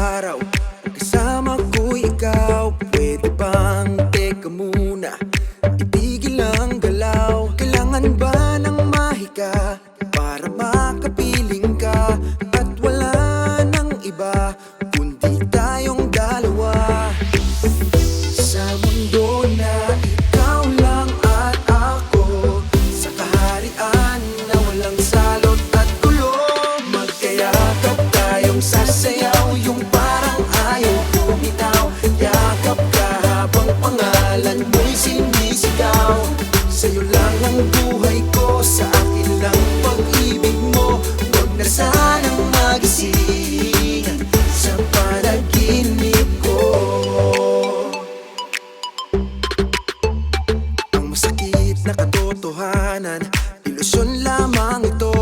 araw Kasama ko ikaw. Pwede bang teka muna Itigil ang galaw? Kailangan ba ng mahika Para makapiling ka? At wala ng iba Kundi tayong dalawa. Sa mundo na ikaw lang at ako Sa kaharian na walang salot at gulo Magkayakap tayong sasaya na sanang magising sa panaginip ko. Ang masakit na katotohanan Ilusyon lamang ito.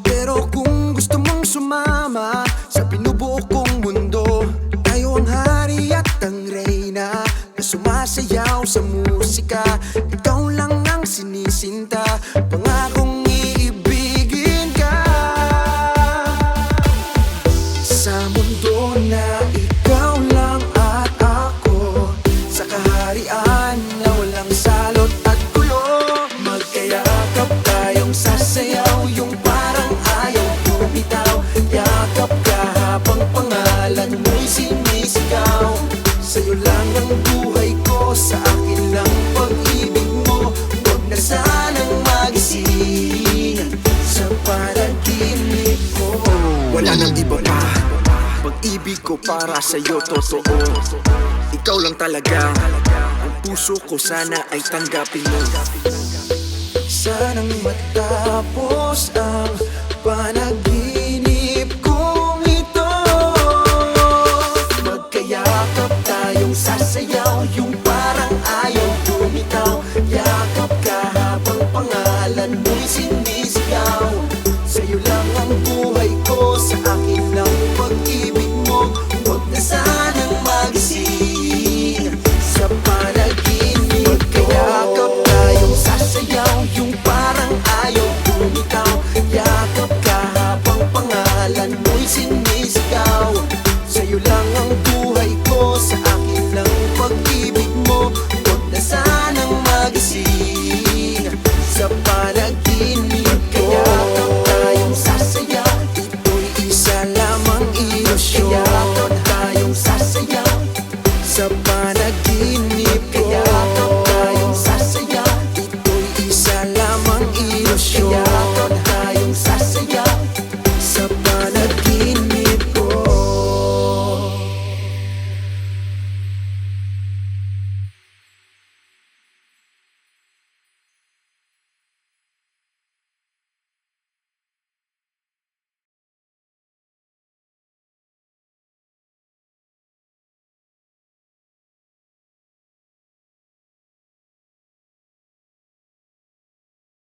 Pero kung gusto mong sumama Sa pinubuo kong mundo Tayo ang hari at ang reyna Na sumasayaw sa musika. Ikaw lang ang sinisinta Pangalan na ikaw lang at ako. Sa kaharian na walang salot at gulo Magkayakap tayong sasayaw. Yung parang ayaw bumitaw Yakap ka habang pangalan mo'y sinisigaw. Sa'yo lang ang buhay ko Sa akin lang pag-ibig mo. Huwag na sanang magising Sa panaginip ko Wala nang iba pa Pag-ibig ko para sa'yo totoo. Ikaw lang talaga Ang puso ko sana ay tanggapin mo. Sanang matapos ang panaginip kong ito. Magkayakap tayong sasayaw Yung parang ayaw bumitaw Yakap ka habang pangalan mo'y sinisigaw. Sa'yo lang sasayaw Yung parang